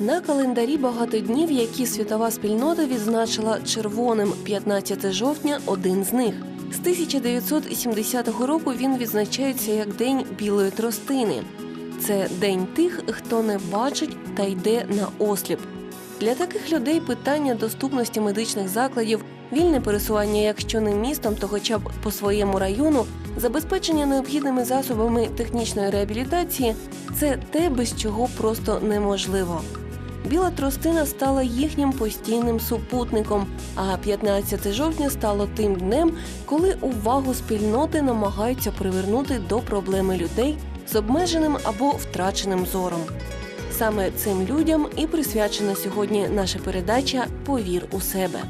На календарі багато днів, які світова спільнота відзначила червоним 15 жовтня один з них. З 1970 року він відзначається як День білої тростини. Це день тих, хто не бачить та йде на осліп. Для таких людей питання доступності медичних закладів, вільне пересування, якщо не містом, то хоча б по своєму району, забезпечення необхідними засобами технічної реабілітації це те, без чого просто неможливо. Біла тростина стала їхнім постійним супутником, а 15 жовтня стало тим днем, коли увагу спільноти намагаються привернути до проблеми людей з обмеженим або втраченим зором. Саме цим людям і присвячена сьогодні наша передача Повір у себе.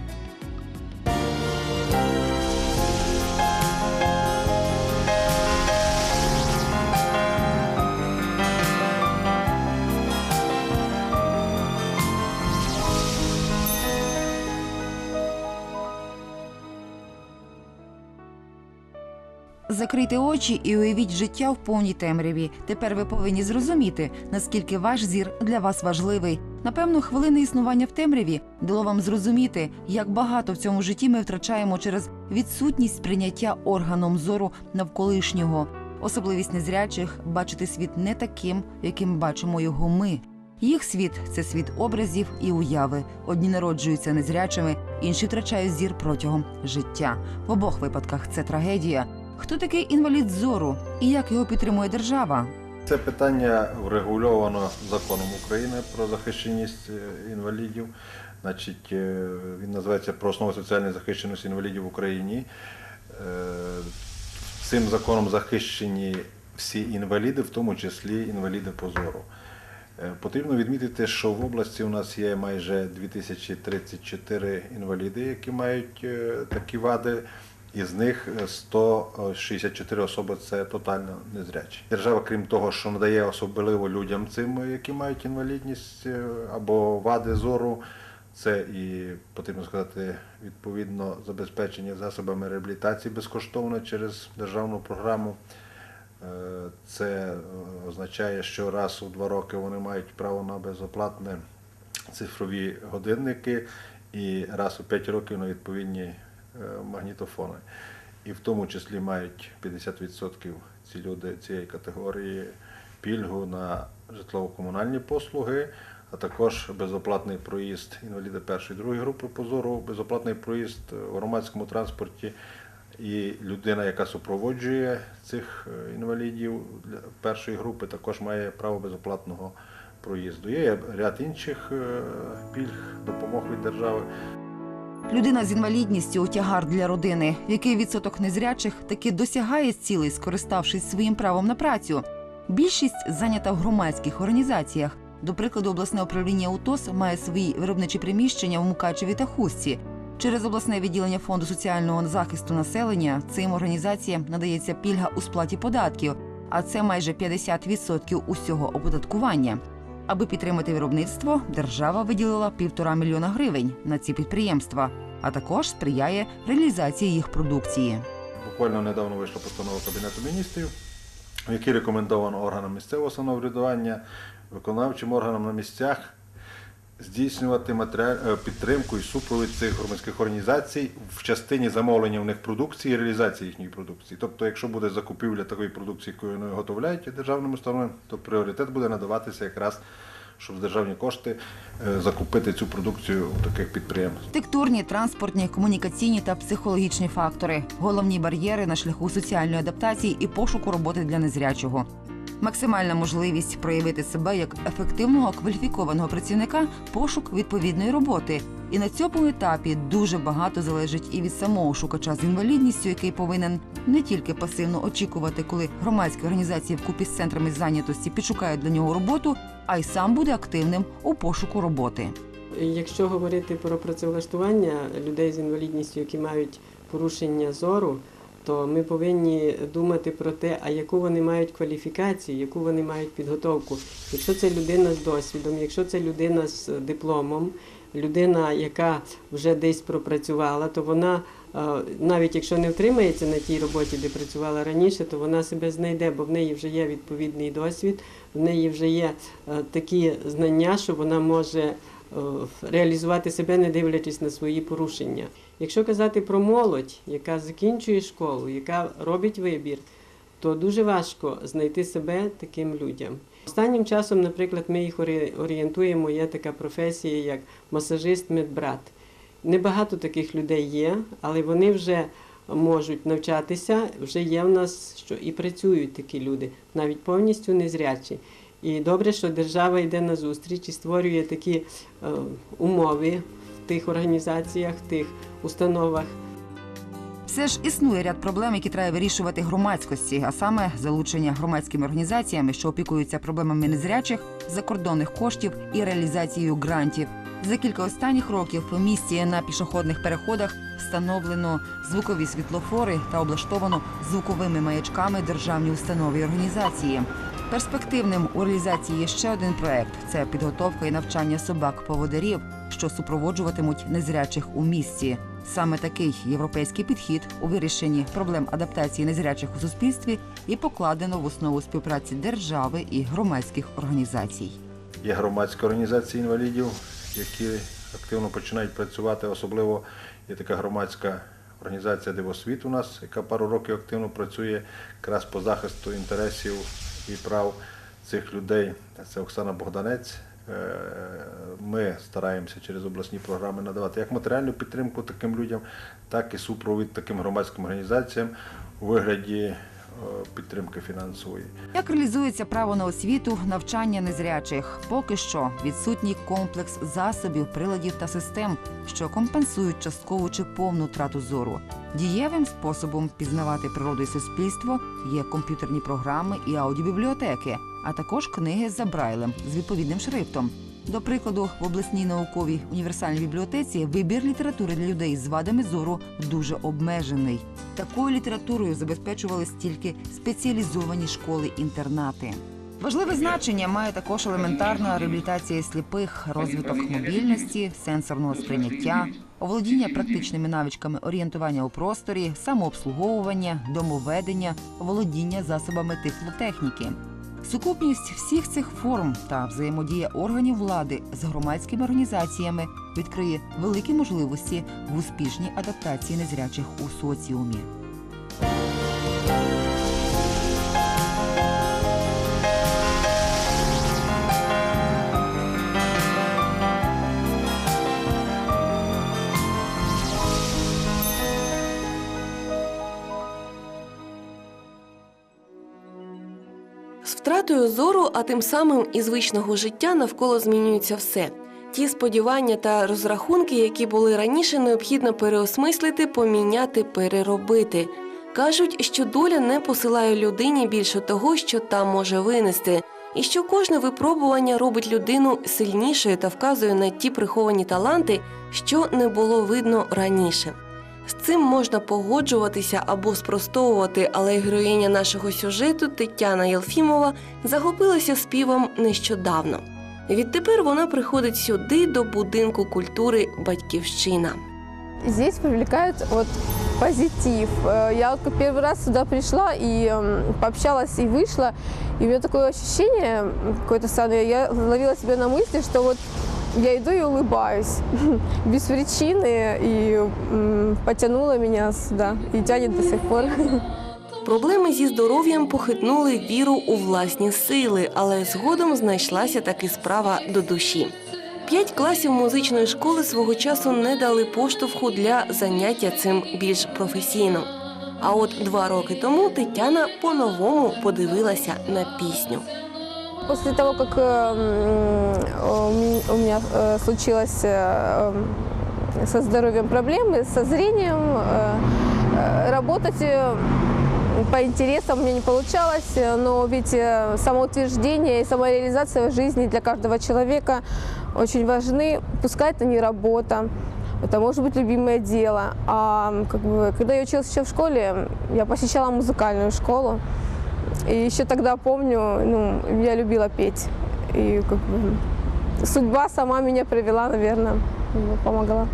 Закрийте очі і уявіть життя в повній темряві. Тепер ви повинні зрозуміти, наскільки ваш зір для вас важливий. Напевно, хвилини існування в темряві дало вам зрозуміти, як багато в цьому житті ми втрачаємо через відсутність сприйняття органом зору навколишнього. Особливість незрячих бачити світ не таким, яким бачимо його ми. Їх світ це світ образів і уяви. Одні народжуються незрячими, інші втрачають зір протягом життя. В обох випадках це трагедія. Хто такий інвалід зору і як його підтримує держава? Це питання врегульовано законом України про захищеність е, інвалідів. Значить, е, він називається про основи соціальної захищеності інвалідів в Україні. Е, Цим законом захищені всі інваліди, в тому числі інваліди по зору. Потрібно відмітити, що в області у нас є майже 2034 інваліди, які мають такі вади. Із них е, 164 особи це тотально незрячі. Держава, крім того, що надає особливо людям цим, які мають інвалідність е, або вади зору, це і потрібно сказати відповідно забезпечення засобами реабілітації безкоштовно через державну програму. Е, Це е, означає, що раз у два роки вони мають право на безоплатне цифрові годинники і раз у п'ять років на відповідні е, магнітофони. І в тому числі мають 50% ці люди цієї категорії пільгу на житлово-комунальні послуги, а також безоплатний проїзд інваліда першої другої групи позору, безоплатний проїзд у громадському транспорті. І людина, яка супроводжує цих е, інвалідів першої групи, також має право безоплатного проїзду. Є ряд інших е, пільг, допомог від держави. Людина з інвалідністю тягар для родини. Який відсоток незрячих таки досягає цілей, скориставшись своїм правом на працю? Більшість зайнята в громадських організаціях. До прикладу, обласне управління УТОС має свої виробничі приміщення в Мукачеві та Хустці. Через обласне відділення фонду соціального захисту населення цим організаціям надається пільга у сплаті податків, а це майже 50% усього оподаткування. Аби підтримати виробництво, держава виділила півтора мільйона гривень на ці підприємства, а також сприяє реалізації їх продукції. Буквально недавно вийшла постанова Кабінету міністрів, в якій рекомендовано органам місцевого самоврядування, виконавчим органам на місцях здійснювати е, підтримку і супровід цих громадських організацій в частині замовлення в них продукції і реалізації їхньої продукції. Тобто, якщо буде закупівля такої продукції, якою вони виготовляють державним установам, то пріоритет буде надаватися якраз, щоб з державні кошти е, закупити цю продукцію у таких підприємств. Архітектурні, транспортні, комунікаційні та психологічні фактори головні бар'єри на шляху соціальної адаптації і пошуку роботи для незрячого. Максимальна можливість проявити себе як ефективного кваліфікованого працівника пошук відповідної роботи. І на цьому етапі дуже багато залежить і від самого шукача з інвалідністю, який повинен не тільки пасивно очікувати, коли громадські організації вкупі з центрами зайнятості підшукають для нього роботу, а й сам буде активним у пошуку роботи. Якщо говорити про працевлаштування людей з інвалідністю, які мають порушення зору, то ми повинні думати про те, а яку вони мають кваліфікацію, яку вони мають підготовку. Якщо це людина з досвідом, якщо це людина з дипломом, людина, яка вже десь пропрацювала, то вона е, навіть якщо не втримається на тій роботі, де працювала раніше, то вона себе знайде, бо в неї вже є відповідний досвід, в неї вже є е, такі знання, що вона може е, реалізувати себе, не дивлячись на свої порушення. Якщо казати про молодь, яка закінчує школу, яка робить вибір, то дуже важко знайти себе таким людям. Останнім часом, наприклад, ми їх орієнтуємо, є така професія, як масажист-медбрат. Небагато таких людей є, але вони вже можуть навчатися, вже є в нас, що і працюють такі люди, навіть повністю незрячі. І добре, що держава йде на зустріч і створює такі е, умови в тих організаціях, в тих установах, Все ж існує ряд проблем, які треба вирішувати громадськості, а саме залучення громадськими організаціями, що опікуються проблемами незрячих, закордонних коштів і реалізацією грантів. За кілька останніх років у місті на пішохідних переходах встановлено звукові світлофори та облаштовано звуковими маячками державні установи і організації. Перспективним у реалізації є ще один проект це підготовка і навчання собак-поводирів, що супроводжуватимуть незрячих у місті. Саме такий європейський підхід у вирішенні проблем адаптації незрячих у суспільстві і покладено в основу співпраці держави і громадських організацій. Є громадські організації інвалідів, які активно починають працювати. Особливо є така громадська організація Дивосвіт у нас, яка пару років активно працює якраз по захисту інтересів і прав цих людей. Це Оксана Богданець. Е, Ми стараємося через обласні програми надавати як матеріальну підтримку таким людям, так і супровід таким громадським організаціям у вигляді підтримки фінансової. Як реалізується право на освіту, навчання незрячих? Поки що відсутній комплекс засобів, приладів та систем, що компенсують часткову чи повну втрату зору. Дієвим способом пізнавати природу і суспільство є комп'ютерні програми і аудіобібліотеки, а також книги за брайлем з відповідним шрифтом. До прикладу, в обласній науковій універсальній бібліотеці вибір літератури для людей з вадами зору дуже обмежений. Такою літературою забезпечувались тільки спеціалізовані школи-інтернати. Важливе значення має також елементарна реабілітація сліпих, розвиток мобільності, сенсорного сприйняття, оволодіння практичними навичками орієнтування у просторі, самообслуговування, домоведення, володіння засобами тифлотехніки. Сукупність всіх цих форм та взаємодія органів влади з громадськими організаціями відкриє великі можливості в успішній адаптації незрячих у соціумі. З втратою зору, а тим самим і звичного життя навколо змінюється все. Ті сподівання та розрахунки, які були раніше, необхідно переосмислити, поміняти, переробити. Кажуть, що доля не посилає людині більше того, що та може винести, і що кожне випробування робить людину сильнішою та вказує на ті приховані таланти, що не було видно раніше. З цим можна погоджуватися або спростовувати, але героїня нашого сюжету Тетяна Єлфімова захопилася співом нещодавно. Відтепер вона приходить сюди до будинку культури Батьківщина. Здесь привлекает вот позитив. Э, Я вот как первый раз сюда пришла и м, пообщалась и вышла, и у меня такое ощущение м, какое-то странное. Я ловила себя на мысли, что вот я иду и улыбаюсь без причины, и м, потянуло меня сюда, и тянет до сих пор. Проблеми зі здоров'ям похитнули віру у власні сили, але згодом знайшлася таки справа до душі. П'ять класів музичної школи свого часу не дали поштовху для заняття цим більш професійно. А от два роки тому Тетяна по-новому подивилася на пісню. После того, как э, м, у ме- у меня э, случилось э, э, со здоровьем проблемы, со зрением, э, э, работать э, по интересам у меня не получалось, э, но ведь самоутверждение и самореализация в жизни для каждого человека очень важны. Пускай это не работа, это может быть любимое дело. А как бы, когда я училась еще в школе, я посещала музыкальную школу. И еще тогда помню, ну, я любила петь. И как бы судьба сама меня привела, наверное, помогла.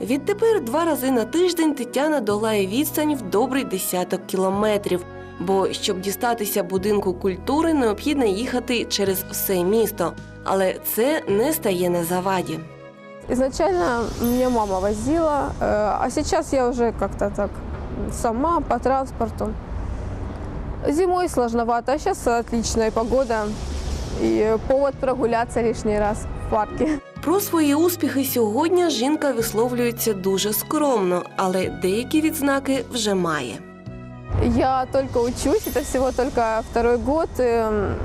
Відтепер два рази на тиждень Тетяна долає відстань в добрий десяток кілометрів. Бо щоб дістатися будинку культури, необхідно їхати через все місто. Але це не стає на заваді. Изначально меня мама возила, э, а сейчас я уже как-то так сама по транспорту. Зимой сложновато, а сейчас отличная погода и повод прогуляться лишний раз в парке. Про свої успіхи сьогодні жінка висловлюється дуже скромно, але деякі відзнаки вже має. Я только учусь, это всего только второй год. и, м,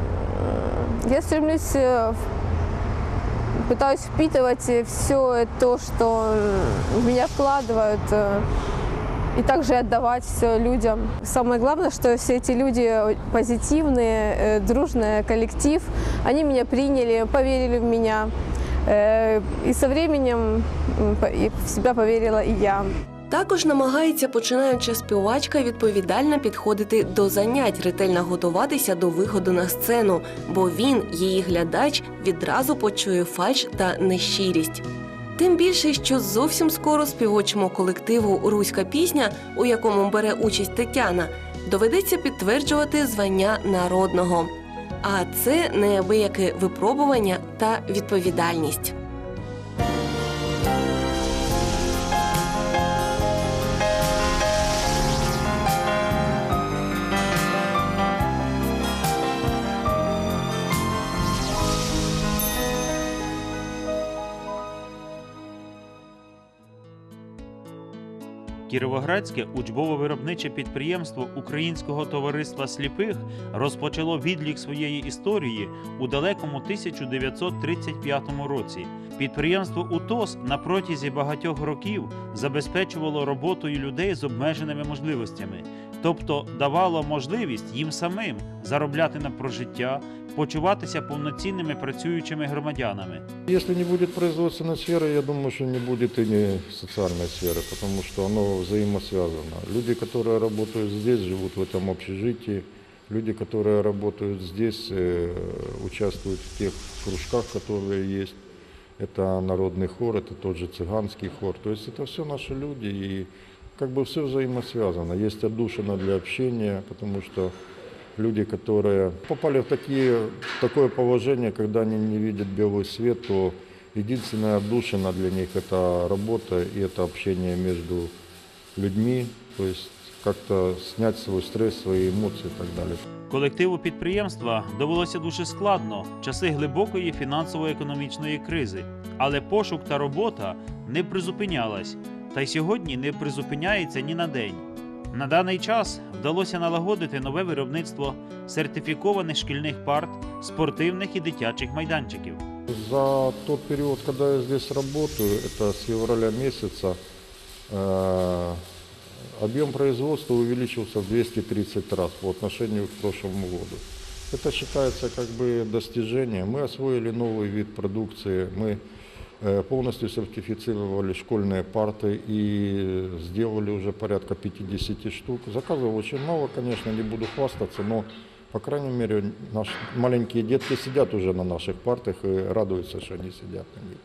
Я стремлюсь, э, в- пытаюсь впитывать все то, что м, в меня вкладывают, э, и также отдавать все людям. Самое главное, что все эти люди позитивные, э, дружный коллектив, они меня приняли, поверили в меня. Э, И со временем м, по- и в себя поверила и я. Також намагається починаюча співачка відповідально підходити до занять, ретельно готуватися до виходу на сцену, бо він, її глядач, відразу почує фальш та нещирість. Тим більше, що зовсім скоро співочому колективу Руська пісня, у якому бере участь Тетяна, доведеться підтверджувати звання народного. А це неабияке випробування та відповідальність. Кіровоградське учбово-виробниче підприємство Українського товариства сліпих розпочало відлік своєї історії у далекому 1935 році. Підприємство УТОС на протязі багатьох років забезпечувало роботою людей з обмеженими можливостями, тобто давало можливість їм самим заробляти на прожиття, почуватися повноцінними працюючими громадянами. Если не будет производственной сферы, я думаю, что не будет и не социальной сферы, потому что оно взаимосвязано. Люди, которые работают здесь, живут в этом общежитии. Люди, которые работают здесь, э, участвуют в тех кружках, которые есть. Это народный хор, это тот же цыганский хор. То есть это все наши люди, и как бы все взаимосвязано. Есть отдушина для общения, потому что люди, которые попали в такие, в такое положение, когда они не видят белый свет, то единственная отдушина для них это работа и это общение между людьми, то есть как-то снять свой стресс, свои эмоции и так далее. Колективу підприємства довелося дуже складно в часи глибокої фінансово-економічної кризи, але пошук та робота не призупинялась, та й сьогодні не призупиняється ні на день. На даний час вдалося налагодити нове виробництво сертифікованих шкільних парт, спортивних і дитячих майданчиків. За тот период, когда я здесь работаю, это с февраля месяца, э, объем производства увеличился в 230 раз по отношению к прошлому году. Это считается как бы достижением. Мы освоили новый вид продукции, мы э, полностью сертифицировали школьные парты и сделали уже порядка 50 штук. Заказов очень много, конечно, не буду хвастаться, но по крайней мере, наши маленькие детки сидят уже на наших партах и радуются, что они сидят на них.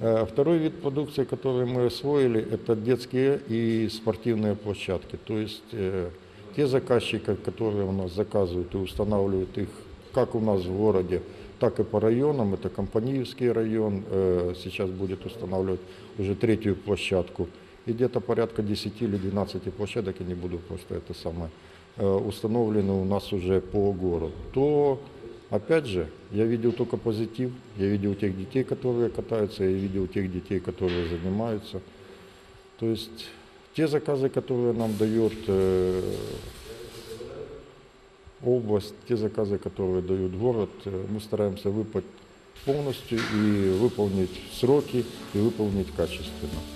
Э, Второй вид продукции, который мы освоили, это детские и спортивные площадки. То есть э, те заказчики, которые у нас заказывают и устанавливают их как у нас в городе, так и по районам. Это Компаниевский район, э, сейчас будет устанавливать уже третью площадку. И где-то порядка 10 или 12 площадок, я не буду просто это самое, э, установлены у нас уже по городу. То, опять же, я видел только позитив. Я видел тех детей, которые катаются, я видел тех детей, которые занимаются. То есть те заказы, которые нам дает э, область, те заказы, которые дают город, э, мы стараемся выполнить полностью и выполнить в сроки и выполнить качественно.